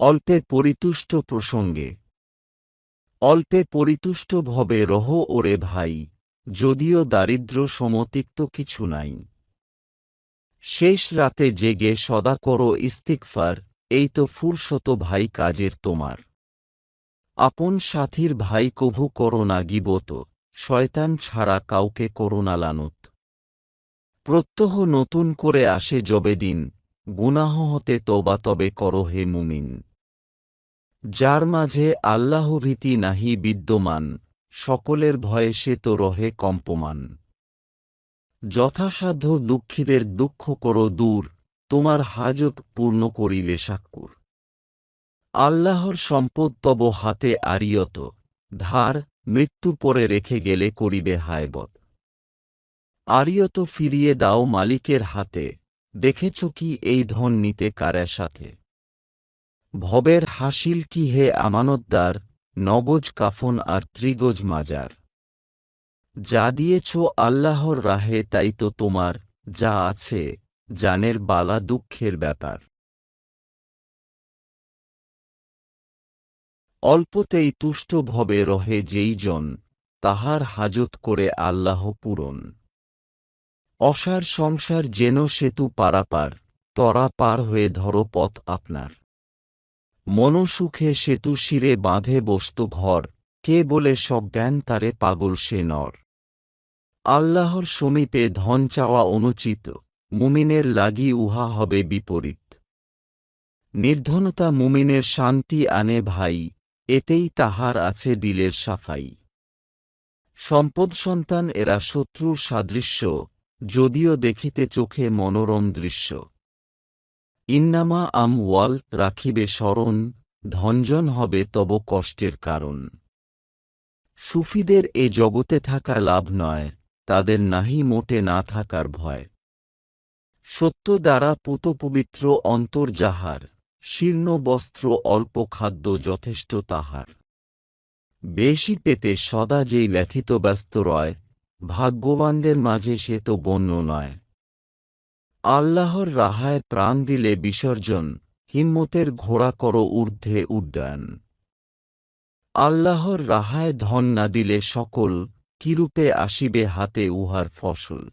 অল্পে পরিতুষ্ট প্রসঙ্গে। অল্পে পরিতুষ্ট ভবে রহ ওরে ভাই, যদিও দারিদ্র সমতিক্ত কিছু নাই। শেষ রাতে জেগে সদা করো ইস্তিকফার এই তো ফুরশত ভাই কাজের তোমার। আপন সাথীর ভাই কভু করো না গিবত, শয়তান ছাড়া কাউকে করো না লানত। প্রত্যহ নতুন করে আসে যবে দিন, গুনাহ হতে তবা তবে করো হে মুমিন। যার মাঝে আল্লাহ ভীতি নাহি বিদ্যমান, সকলের ভয়ে সে তো রহে কম্পমান। যথাসাধ্য দুঃখীদের দুঃখ করো দূর, তোমার হাজত পূর্ণ করিবে সাক্ষুর। আল্লাহর সম্পদ তব হাতে আরিয়ত, ধার মৃত্যু পরে রেখে গেলে করিবে হায়বত। আরিয়ত ফিরিয়ে দাও মালিকের হাতে, দেখেছ কি এই ধন নিতে কারের সাথে। ভবের হাসিল কি হে আমানতদার, নগজ কাফন আর ত্রিগজ মাজার। যা দিয়েছ আল্লাহর রাহে তাই তো তোমার, যা আছে, জানের বালা দুঃখের ব্যাপার। অল্পতেই তুষ্ট ভবে রহে যেই জন, তাহার হাজত করে আল্লাহ পূরণ। অসার সংসার যেন সেতু পারাপার, তরা পার হয়ে ধরো পথ আপনার। মনসুখে সেতু শিরে বাঁধে বস্তু ঘর, কে বলে সব জ্ঞান তারে পাগল সে নর? আল্লাহর সমীপে ধন চাওয়া অনুচিত, মুমিনের লাগি উহা হবে বিপরীত। নির্ধনতা মুমিনের শান্তি আনে ভাই, এতেই তাহার আছে দিলের সাফাই। সম্পদ সন্তান এরা শত্রুর সাদৃশ্য, যদিও দেখিতে চোখে মনোরম দৃশ্য। ইন্নামা আম ওয়াল, রাখিবে স্মরণ, ধনজন হবে তব কষ্টের কারণ। সুফিদের এ জগতে থাকা লাভ নয়, তাদের নাহি মোটে না থাকার ভয়। সত্য দ্বারা পুত পবিত্র অন্তর যাহার, শীর্ণ বস্ত্র অল্প খাদ্য যথেষ্ট তাহার। বেশি পেতে সদা যেই ব্যথিত ব্যস্ত রয়, ভাগ্যবানদের মাঝে সে তো বন্য নয়। আল্লাহর রাহায় প্রাণ দিলে বিসর্জন, হিম্মতের ঘোড়া করো ঊর্ধ্বে উড্ডয়ন। আল্লাহর রাহায় ধন না দিলে সকল, কিরূপে আসিবে হাতে উহার ফসল?